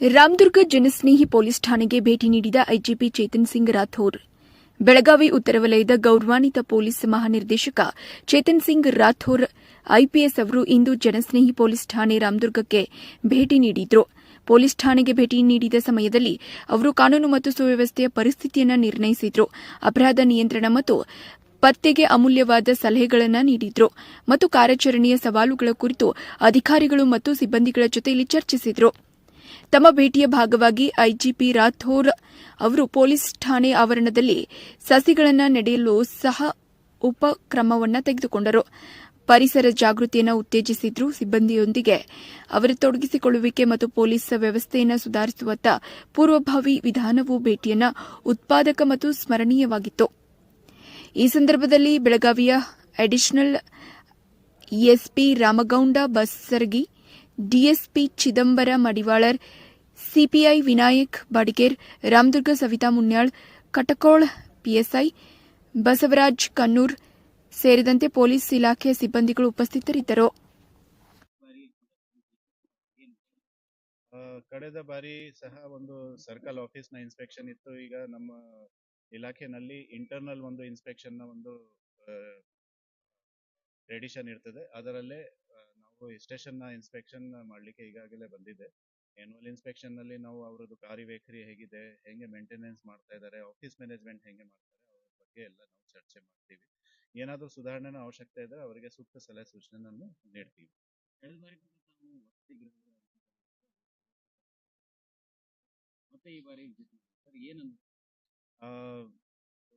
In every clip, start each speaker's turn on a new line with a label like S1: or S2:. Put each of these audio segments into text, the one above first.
S1: Ramdurg ಜನಸ್ನೇಹಿ police ಠಾಣೆಗೆ ಭೇಟಿ ನೀಡಿದ ಐಜಿಪಿ ಚೇತನ್ ಸಿಂಗ್ ರಾಥೋರ್. ಬೆಳಗಾವಿ ಉತ್ತರ ವಲಯದ ಗೌರವಾನ್ವಿತ ಪೊಲೀಸ್ ಮಹಾನಿರ್ದೇಶಕ ಚೇತನ್ ಸಿಂಗ್ ರಾಥೋರ್, ಐಪಿಎಸ್ ಅವರು ಇಂದು ಜನಸ್ನೇಹಿ ಪೊಲೀಸ್ ಠಾಣೆ ರಾಮದುರ್ಗಕ್ಕೆ ಭೇಟಿ ನೀಡಿದ್ರು. ಪೊಲೀಸ್ ಠಾಣೆಗೆ ಭೇಟಿ ನೀಡಿದ ಸಮಯದಲ್ಲಿ ಅವರು ಕಾನೂನು ಮತ್ತು ಸುವ್ಯವಸ್ಥೆಯ ಪರಿಸ್ಥಿತಿಯನ್ನು ನಿರ್ಣಯಿಸಿದ್ರು. ಅಪರಾಧ ನಿಯಂತ್ರಣ ಮತ್ತು ಪತ್ತೆಗೆ ಅಮೂಲ್ಯವಾದ ಸಲಹೆಗಳನ್ನು ನೀಡಿದ್ರು ಮತ್ತು ಕಾರ್ಯಾಚರಣೆಯ ಸವಾಲುಗಳ ಕುರಿತು ಅಧಿಕಾರಿಗಳು ಮತ್ತು ಸಿಬ್ಬಂದಿಗಳ ಜೊತೆಯಲ್ಲಿ ಚರ್ಚಿಸಿದ್ರು. ತಮ್ಮ ಭೇಟಿಯ ಭಾಗವಾಗಿ ಐಜಿಪಿ ರಾಥೋರ್ ಅವರು ಪೊಲೀಸ್ ಠಾಣೆ ಆವರಣದಲ್ಲಿ ಸಸಿಗಳನ್ನು ನೆಡೆಯಲು ಸಹ ಉಪಕ್ರಮವನ್ನು ತೆಗೆದುಕೊಂಡರು. ಪರಿಸರ ಜಾಗೃತಿಯನ್ನು ಉತ್ತೇಜಿಸಿದ್ರು ಸಿಬ್ಬಂದಿಯೊಂದಿಗೆ. ಅವರ ತೊಡಗಿಸಿಕೊಳ್ಳುವಿಕೆ ಮತ್ತು ಪೊಲೀಸ್ ವ್ಯವಸ್ಥೆಯನ್ನು ಸುಧಾರಿಸುವತ್ತ ಪೂರ್ವಭಾವಿ ವಿಧಾನವು ಭೇಟಿಯನ್ನು ಉತ್ಪಾದಕ ಮತ್ತು ಸ್ಮರಣೀಯವಾಗಿತ್ತು. ಈ ಸಂದರ್ಭದಲ್ಲಿ ಬೆಳಗಾವಿಯ additional SP Ramagounda Bassargi DSP Chidambara Madivalar CPI Vinayak Badiger, Ramadurga Savita Munyal, Katakol PSI Basavaraj Kannur ಸೇರಿದಂತೆ ಪೊಲೀಸ್ ಇಲಾಖೆಯ ಸಿಬ್ಬಂದಿಗಳು ಉಪಸ್ಥಿತರಿದ್ದರು.
S2: ಕಳೆದ ಬಾರಿ ಸಹ ಒಂದು ಸರ್ಕಲ್ ಆಫೀಸ್ನ ಇನ್ಸ್ಪೆಕ್ಷನ್ ಇತ್ತು. ಈಗ ನಮ್ಮ ಇಲಾಖೆನಲ್ಲಿ ಇಂಟರ್ನಲ್ ಒಂದು ಇನ್ಸ್ಪೆಕ್ಷನ್ನ ಒಂದು ಟ್ರೆಡಿಷನ್ ಇರ್ತದೆ. ಅದರಲ್ಲೇ ಸ್ಟೇಷನ್ನ ಇನ್ಸ್ಪೆಕ್ಷನ್ ಮಾಡ್ಲಿಕ್ಕೆ ಈಗಾಗಲೇ ಬಂದಿದೆ. ಆನ್ಯುವಲ್ ಇನ್ಸ್ಪೆಕ್ಷನ್ನಲ್ಲಿ ನಾವು ಅವರದ್ದು ಕಾರ್ಯವೈಖರಿ ಹೇಗಿದೆ ಹೆಂಗೆ ಮೇಂಟೆನೆನ್ಸ್ ಮಾಡ್ತಾ ಇದ್ದಾರೆ ಆಫೀಸ್ ಮ್ಯಾನೇಜ್ಮೆಂಟ್ ಹೆಂಗೆ ಮಾಡ್ತಾರೆ ಅವ್ರ ಬಗ್ಗೆ ಎಲ್ಲ ನಾವು ಚರ್ಚೆ ಮಾಡ್ತೀವಿ. ಏನಾದರೂ ಸುಧಾರಣೆನ ಅವಶ್ಯಕತೆ ಇದ್ರೆ ಅವರಿಗೆ ಸೂಕ್ತ ಸಲಹೆ ಸೂಚನೆಯನ್ನು ನೀಡ್ತೀವಿ.
S3: ಮತ್ತೆ ಈ ಬಾರಿ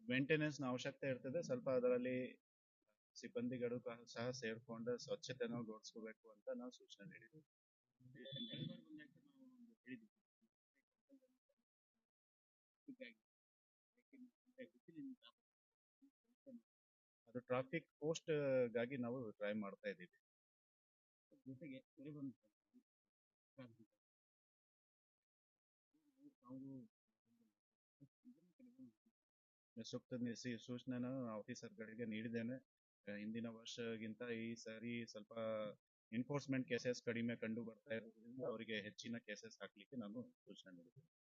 S2: ಮೇಂಟೆನೆನ್ಸ್ನ ಅವಶ್ಯಕತೆ ಇರ್ತದೆ. ಸ್ವಲ್ಪ ಅದರಲ್ಲಿ ಸಿಬ್ಬಂದಿಗಳು ಸಹ ಸೇರ್ಕೊಂಡು ಸ್ವಚ್ಛತೆನ ಗೌಡಿಸ್ಕೋಬೇಕು ಅಂತ ನಾವು ಸೂಚನೆ ನೀಡಿದ್ವಿ. ಅದು ಟ್ರಾಫಿಕ್ ಪೋಸ್ಟ್ಗಾಗಿ ನಾವು ಟ್ರೈ ಮಾಡ್ತಾ ಇದ್ದೀವಿ.
S3: ಜೊತೆಗೆ
S2: ಸೂಕ್ತ ಸೂಚನೆನ ಆಫೀಸರ್ಗಳಿಗೆ ನೀಡಿದ್ದೇನೆ. ಹಿಂದಿನ ವರ್ಷಗಿಂತ ಈ ಸಾರಿ ಸ್ವಲ್ಪ ಎನ್ಫೋರ್ಸ್ಮೆಂಟ್ ಕೇಸಸ್ ಕಡಿಮೆ ಕಂಡು ಬರ್ತಾ ಇರೋದ್ರಿಂದ ಅವರಿಗೆ ಹೆಚ್ಚಿನ ಕೇಸಸ್ ಹಾಕ್ಲಿಕ್ಕೆ ನಾನು ಸೂಚನೆ ನೀಡಿದ್ದೇನೆ.